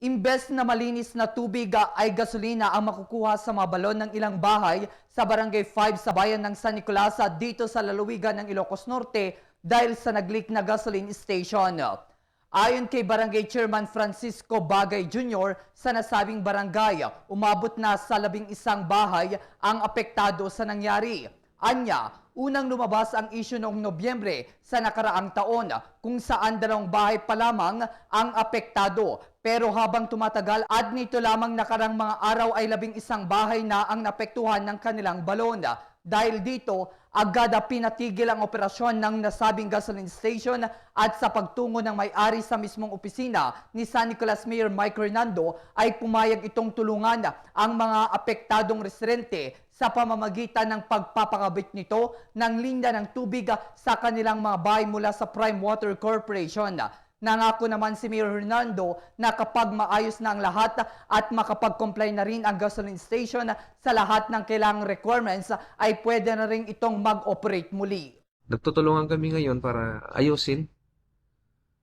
Imbes na malinis na tubig ah, ay gasolina ang makukuha sa mga balon ng ilang bahay sa Barangay 5 sa bayan ng San Nicolas ah, dito sa lalawigan ng Ilocos Norte dahil sa nagleak na gasoline station. Ayon kay Barangay Chairman Francisco Bagay Jr. sa nasabing barangay, umabot na sa labing isang bahay ang apektado sa nangyari. Anya, unang lumabas ang issue noong Nobyembre sa nakaraang taon kung saan dalawang bahay pa lamang ang apektado. Pero habang tumatagal at nito lamang nakarang mga araw ay labing isang bahay na ang napektuhan ng kanilang balon. Dahil dito, agad na pinatigil ang operasyon ng nasabing gasoline station at sa pagtungo ng may-ari sa mismong opisina ni San Nicolas Mayor Mike Hernando ay pumayag itong tulungan ang mga apektadong residente sa pamamagitan ng pagpapakabit nito ng linya ng tubig sa kanilang mga bahay mula sa Prime Water Corporation. Nangako naman si Mayor Hernando na kapag maayos na ang lahat at makapag-comply na rin ang gasoline station sa lahat ng kailangang requirements ay pwede na rin itong mag-operate muli. Nagtutulungan kami ngayon para ayusin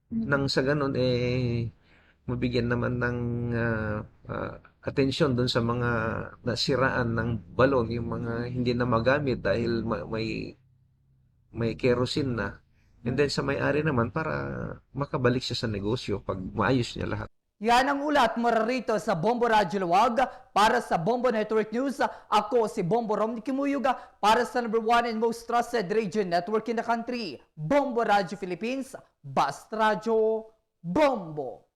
nang sa ganun eh mabigyan naman ng ah, ah, atensyon doon sa mga nasiraan ng balon, yung mga hindi na magamit dahil ma- may may kerosene na. And then sa may-ari naman para makabalik siya sa negosyo pag maayos niya lahat. Yan ang ulat mula rito sa Bombo Radio Luwag. Para sa Bombo Network News, ako si Bombo Romney Kimuyuga para sa number one and most trusted radio network in the country, Bombo Radio Philippines, Bast Radio, Bombo.